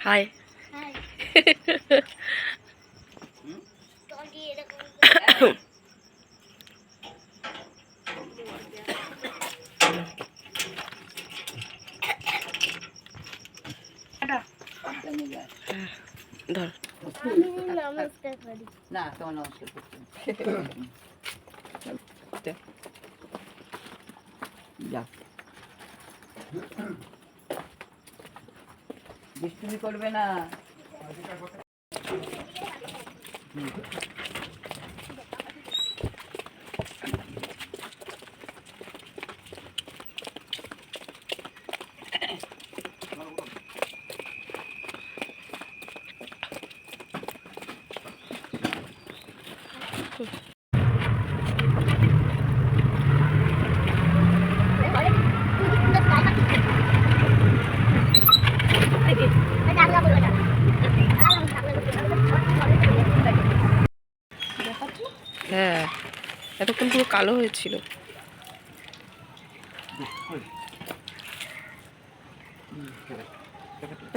High ধর। নমস্কার করি না তোমার নমস্কার করতে যা। বৃষ্টি করবে না। হ্যাঁ এতক্ষণ পুরো কালো হয়েছিল।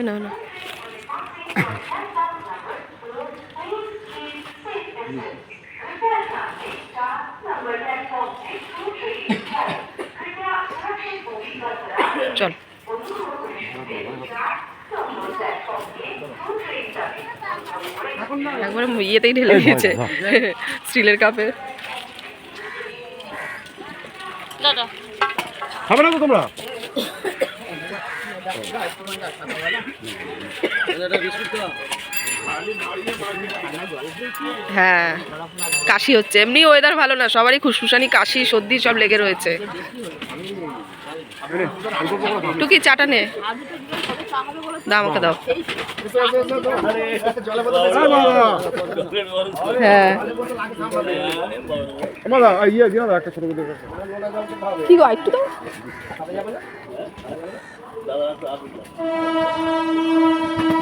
না না চল। একবারে ইয়েতেই ঢেলে দিয়েছে। স্টিলের কাপে। খাবে না তো তোমরা? হ্যাঁ কাশি হচ্ছে। এমনি ওয়েদার ভালো না সবারই খুশখুশানি কাশি সর্দি সব লেগে রয়েছে। টুকি চাটা নে? দাও আমাকে দাও। হ্যাঁ। দাদা ইয়ে কি গো একটু দাও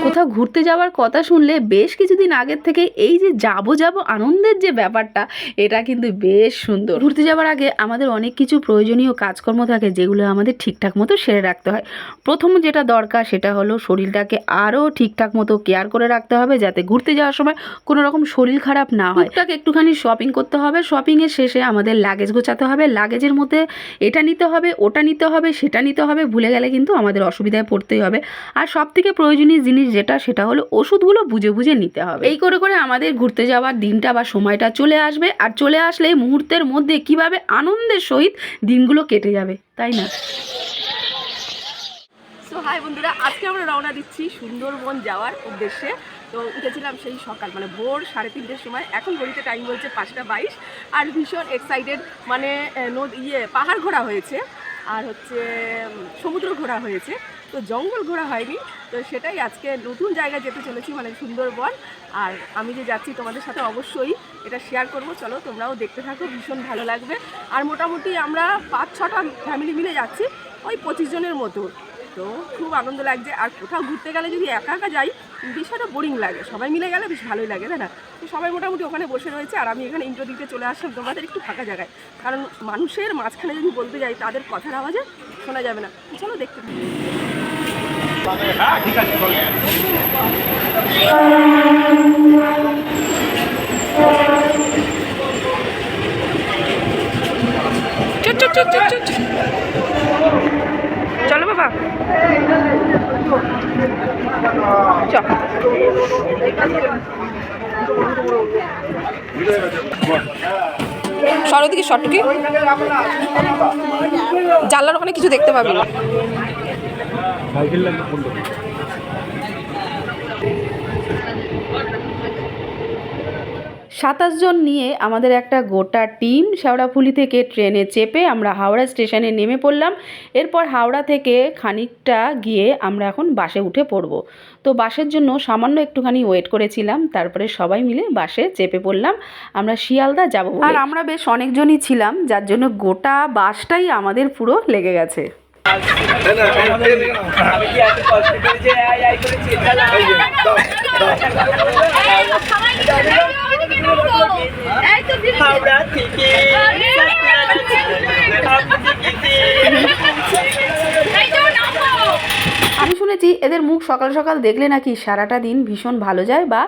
কোথাও ঘুরতে যাওয়ার কথা শুনলে বেশ কিছুদিন আগের থেকে এই যে যাব যাব আনন্দের যে ব্যাপারটা, এটা কিন্তু বেশ সুন্দর। ঘুরতে যাওয়ার আগে আমাদের অনেক কিছু প্রয়োজনীয় কাজকর্ম থাকে যেগুলো আমাদের ঠিকঠাক মতো সেরে রাখতে হয়। প্রথম যেটা দরকার সেটা হলো শরীরটাকে আরও ঠিকঠাক মতো কেয়ার করে রাখতে হবে যাতে ঘুরতে যাওয়ার সময় কোনো রকম শরীর খারাপ না হয়। টুকটাক একটুখানি শপিং করতে হবে। শপিংয়ের শেষে আমাদের লাগেজ গোছাতে হবে। লাগেজের মধ্যে এটা নিতে হবে, ওটা নিতে হবে, সেটা নিতে হবে। ভুলে গেলে কিন্তু আমাদের অসুবিধায় পড়তেই হবে। আর সব থেকে প্রয়োজনীয় জিনিস যেটা সেটা হলো ওষুধগুলো বুঝে বুঝে নিতে হবে। এই করে করে আমাদের ঘুরতে যাওয়ার দিনটা বা সময়টা চলে আসবে আর চলে আসলে এই মুহূর্তের মধ্যে কীভাবে আনন্দের সহিত দিনগুলো কেটে যাবে, তাই না? হাই বন্ধুরা, আজকে আমরা রওনা দিচ্ছি সুন্দরবন যাওয়ার উদ্দেশ্যে। তো উঠেছিলাম সেই সকাল মানে ভোর সাড়ে তিনটের সময়। এখন ঘড়িতে টাইম বলছে পাঁচটা বাইশ। আর ভীষণ এক্সাইটেড মানে নদ- ইয়ে পাহাড় ঘোরা হয়েছে। আর হচ্ছে সমুদ্র ঘোরা হয়েছে। তো জঙ্গল ঘোরা হয়নি। তো সেটাই আজকে নতুন জায়গায় যেতে চলেছি মানে সুন্দরবন। আর আমি যে যাচ্ছি তোমাদের সাথে অবশ্যই এটা শেয়ার করব। চলো, তোমরাও দেখতে থাকো, ভীষণ ভালো লাগবে। আর মোটামুটি আমরা পাঁচ, ছটা ফ্যামিলি মিলে যাচ্ছি, ওই পঁচিশ জনের মতো। তো খুব আনন্দ লাগছে। আর কোথাও ঘুরতে গেলে যদি একা একা যাই বিষয়টা বোরিং লাগে। সবাই মিলে গেলে বেশ ভালোই লাগে, তাই না? তো সবাই মোটামুটি ওখানে বসে রয়েছে, আর আমি এখানে ইন্ট্রো দিতে চলে আসলাম তোমাদের একটু ফাঁকা জায়গায়। কারণ মানুষের মাঝখানে যদি বলতে যাই, তাদের কথার আওয়াজে শোনা যাবে না। চলো দেখতে। চলো বাবা। চল সরো দিকে শটকি জানলার ওখানে কিছু দেখতে পাবি না। সাতাশ জন নিয়ে আমাদের একটা গোটা টিম শেওড়াফুলি থেকে ট্রেনে চেপে আমরা হাওড়া স্টেশনে নেমে পড়লাম এরপর হাওড়া থেকে খানিকটা গিয়ে আমরা এখন বাসে উঠে পড়ব তো বাসের জন্য সামান্য একটুখানি ওয়েট করেছিলাম তারপরে সবাই মিলে বাসে চেপে পড়লাম আমরা শিয়ালদা যাব আর আমরা বেশ অনেকজনই ছিলাম যার জন্য গোটা বাসটাই আমাদের পুরো লেগে গেছে হাওড়া থেকে শুনেছি এদের মুখ সকাল সকাল দেখলে নাকি সারাটা দিন ভীষণ ভালো যায় বা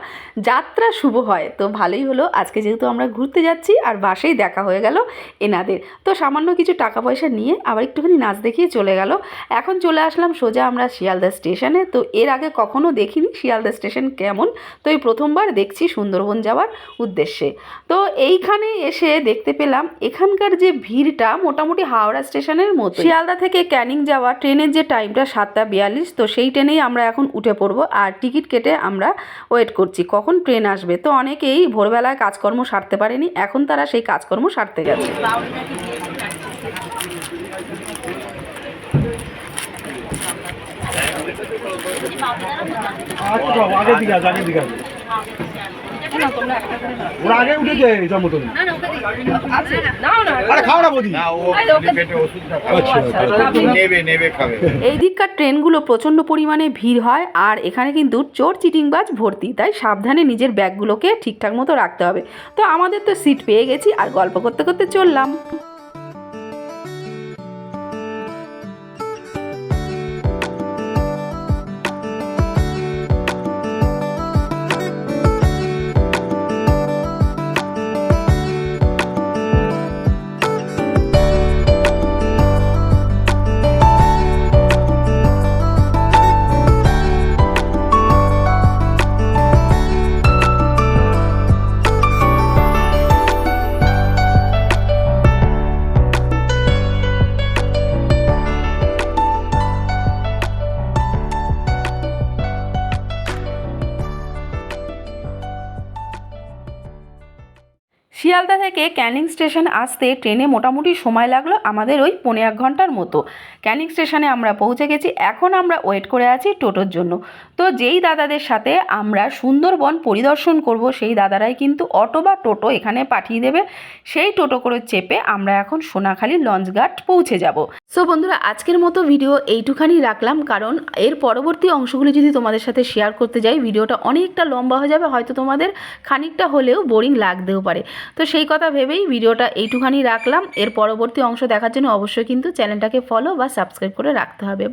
যাত্রা শুভ হয়। তো ভালোই হলো। আজকে যেহেতু আমরা ঘুরতে যাচ্ছি, আর বাসেই দেখা হয়ে গেল এনাদের। তো সামান্য কিছু টাকা পয়সা নিয়ে আবার একটুখানি নাচ দেখিয়ে চলে গেল। এখন চলে আসলাম সোজা আমরা শিয়ালদা স্টেশনে। তো এর আগে কখনো দেখিনি শিয়ালদা স্টেশন কেমন। তো এই প্রথমবার দেখছি সুন্দরবন যাওয়ার উদ্দেশ্যে। তো এইখানে এসে দেখতে পেলাম এখানকার যে ভিড়টা মোটামুটি হাওড়া স্টেশনের মতো শিয়ালদা থেকে ক্যানিং যাওয়া, ট্রেনের যে টাইমটা সাতটা বিয়াল্লিশ, তো সেই ট্রেনেই আমরা এখন উঠে পড়ব আর টিকিট কেটে আমরা ওয়েট করছি, কখন ট্রেন আসবে? তো অনেকেই ভোরবেলায় কাজকর্ম সারতে পারেনি, এখন তারা সেই কাজকর্ম সারতে গেছে। আচ্ছা আগে দিকে আগে দিকে ওরা আগে উঠেছে মতন আচ্ছা এই দিককার ট্রেনগুলো প্রচণ্ড পরিমাণে ভিড় হয় আর এখানে কিন্তু চোর চিটিংবাজ ভর্তি তাই সাবধানে নিজের ব্যাগগুলোকে ঠিকঠাক মতো রাখতে হবে। তো আমাদের তো সিট পেয়ে গেছি আর গল্প করতে করতে চললাম। শিয়ালদা থেকে ক্যানিং স্টেশন আসতে ট্রেনে মোটামুটি সময় লাগল আমাদের ওই পৌনে এক ঘণ্টার মতো। ক্যানিং স্টেশনে আমরা পৌঁছে গেছি, এখন আমরা ওয়েট করে আছি টোটোর জন্য। তো যেই দাদাদের সাথে আমরা সুন্দরবন পরিদর্শন করব, সেই দাদারাই কিন্তু অটো বা টোটো এখানে পাঠিয়ে দেবে। সেই টোটো করে চেপে আমরা এখন সোনাখালি লঞ্চঘাট পৌঁছে যাব। সো বন্ধুরা, আজকের মতো ভিডিও এইটুখানি রাখলাম। কারণ এর পরবর্তী অংশগুলি যদি তোমাদের সাথে শেয়ার করতে যাই, ভিডিওটা অনেকটা লম্বা হয়ে যাবে। হয়তো তোমাদের খানিকটা হলেও বোরিং লাগতেও পারে। তো সেই কথা ভেবেই ভিডিওটা এইটুখানি রাখলাম। এর পরবর্তী অংশ দেখার জন্য অবশ্যই কিন্তু চ্যানেলটাকে ফলো বা সাবস্ক্রাইব করে রাখতে হবে।